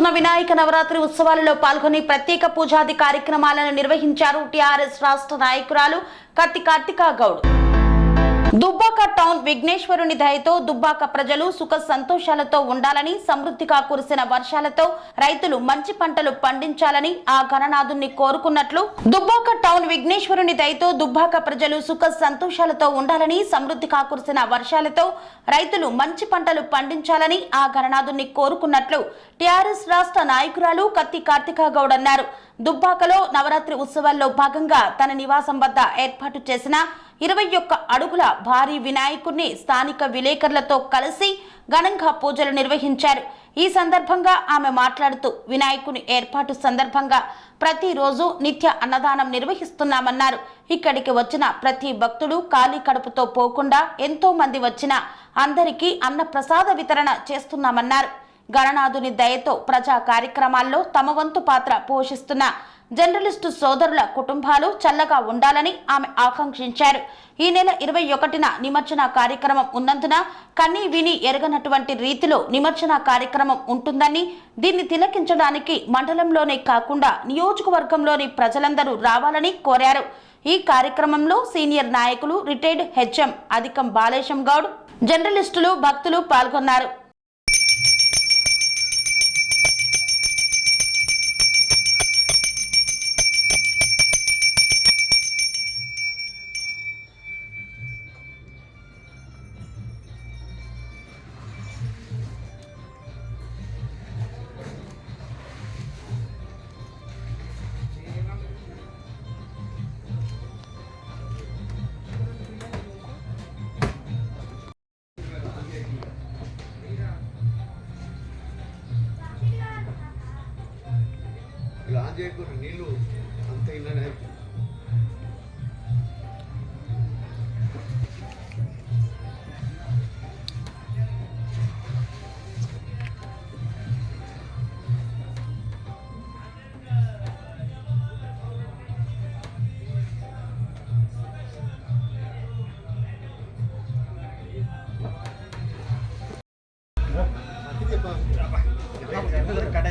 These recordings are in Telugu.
జరుగుతున్న వినాయక నవరాత్రి ఉత్సవాలలో పాల్గొని ప్రత్యేక పూజాది కార్యక్రమాలను నిర్వహించారు టిఆర్ఎస్ రాష్ట్ర నాయకురాలు కత్తి కార్తికా గౌడ్. దుబ్బాక టౌన్ విఘ్నేశ్వరుని దయతో దుబ్బాక ప్రజలు సుఖ సంతోషాలతో ఉండాలని సమృద్ధిగా కురిసిన వర్షాలతో రైతులు మంచి పంటలు పండించాలని ఆ గణనాథుని కోరుకున్నట్లు దుబ్బాక టౌన్ విఘ్నేశ్వరుని దయతో దుబ్బాక ప్రజలు సుఖ సంతోషాలతో ఉండాలని సమృద్ధిగా కురిసిన వర్షాలతో రైతులు మంచి పంటలు పండించాలని ఆ గణనాథుని కోరుకున్నట్లు టిఆర్ఎస్ రాష్ట్ర నాయకురాలు కత్తి కార్తిక గౌడ్ అన్నారు. దుబ్బాకలో నవరాత్రి ఉత్సవాల్లో భాగంగా తన నివాసం వద్ద ఏర్పాటు చేసిన ఇరవై ఒక్క అడుగుల భారీ వినాయకుడిని స్థానిక విలేకరులతో కలిసి ఘనంగా పూజలు నిర్వహించారు. ఈ సందర్భంగా ఆమె మాట్లాడుతూ వినాయకుని ఏర్పాటు సందర్భంగా ప్రతిరోజు నిత్య అన్నదానం నిర్వహిస్తున్నామన్నారు. ఇక్కడికి వచ్చిన ప్రతి భక్తుడు ఖాళీ కడుపుతో పోకుండా ఎంతో మంది వచ్చిన అందరికీ అన్నప్రసాద వితరణ చేస్తున్నామన్నారు. గణనాథుని దయతో ప్రజా కార్యక్రమాల్లో తమ వంతు పాత్ర పోషిస్తున్న జర్నలిస్టు సోదరుల కుటుంబాలు చల్లగా ఉండాలని ఆమె ఆకాంక్షించారు. ఈ నెల ఇరవై ఒకటిన నిమజ్జన కార్యక్రమం ఉన్నందున కన్నీ విని ఎరగనటువంటి రీతిలో నిమజ్జన కార్యక్రమం ఉంటుందని దీన్ని తిలకించడానికి మండలంలోనే కాకుండా నియోజకవర్గంలోని ప్రజలందరూ రావాలని కోరారు. ఈ కార్యక్రమంలో సీనియర్ నాయకులు రిటైర్డ్ హెచ్ఎం అధికం బాలేశం గౌడ్ జర్నలిస్టులు భక్తులు పాల్గొన్నారు. ಅಜಯಪುರ ನೀಲು ಅಂತ ಇಲ್ಲೇ ಆಯ್ತು ಕಡೆ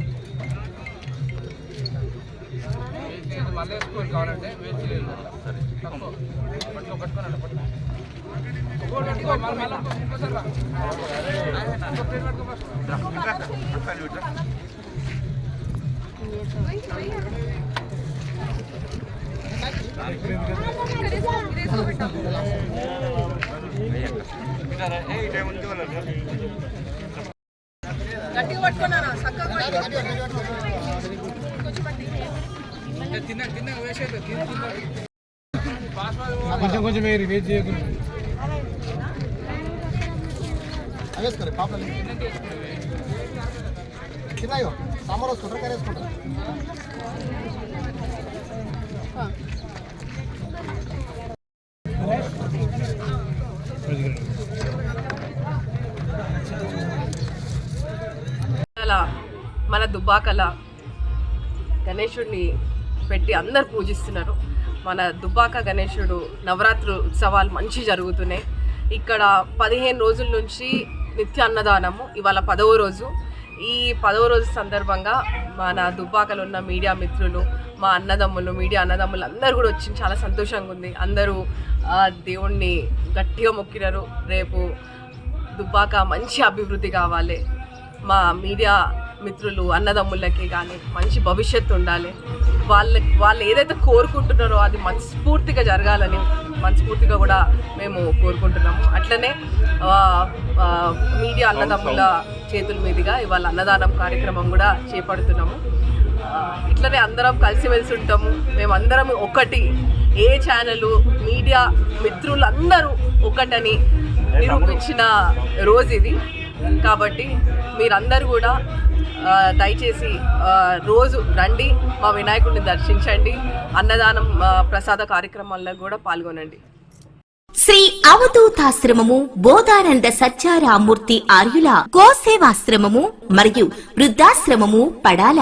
నేను మళ్ళీ స్కూల్ కావాలంటే వేచి లేదు పట్టుకో పట్టుకోనండి పట్టుకో పట్టుకో మళ్ళీ మళ్ళీ ఇంకోసారి పట్టుకో గట్టిగా పట్టుకున్నారా చక్కగా కొంచెం కొంచెం మీరు వెయిట్ చేయకుండా తిన్నాయో? సాంబార్ వస్తుంటారు వేసుకుంటారు? మన దుబ్బాకల గణేశుడిని పెట్టి అందరు పూజిస్తున్నారు. మన దుబ్బాక గణేశుడు నవరాత్రి ఉత్సవాలు మంచి జరుగుతున్నాయి. ఇక్కడ పదిహేను రోజుల నుంచి నిత్య అన్నదానము ఇవాళ పదవ రోజు. ఈ పదవ రోజు సందర్భంగా మన దుబ్బాకలో ఉన్న మీడియా మిత్రులు మా అన్నదమ్ములు మీడియా అన్నదమ్ములు అందరూ కూడా వచ్చి చాలా సంతోషంగా ఉంది. అందరూ దేవుణ్ణి గట్టిగా మొక్కినారు. రేపు దుబ్బాక మంచి అభివృద్ధి కావాలి. మా మీడియా మిత్రులు అన్నదమ్ములకి కానీ మంచి భవిష్యత్తు ఉండాలి. వాళ్ళ వాళ్ళు ఏదైతే కోరుకుంటున్నారో అది మనస్ఫూర్తిగా జరగాలని మనస్ఫూర్తిగా కూడా మేము కోరుకుంటున్నాము అట్లనే మీడియా అన్నదమ్ముల చేతుల మీదుగా ఇవాళ అన్నదానం కార్యక్రమం కూడా చేపడుతున్నాము. ఇట్లనే అందరం కలిసిమెలిసి ఉంటాము. మేమందరం ఒకటి ఏ ఛానల్ మీడియా మిత్రులందరూ ఒకటని నిరూపించిన రోజు ఇది. కాబట్టి మీరందరూ కూడా దయచేసి రోజు రండి మా వినాయకుడిని దర్శించండి అన్నదానం ప్రసాద కార్యక్రమాల్లో కూడా పాల్గొనండి. శ్రీ అవధూతాశ్రమము బోధానంద సత్యారామూర్తి ఆర్యుల గోసేవాశ్రమము మరియు వృద్ధాశ్రమము పడాల.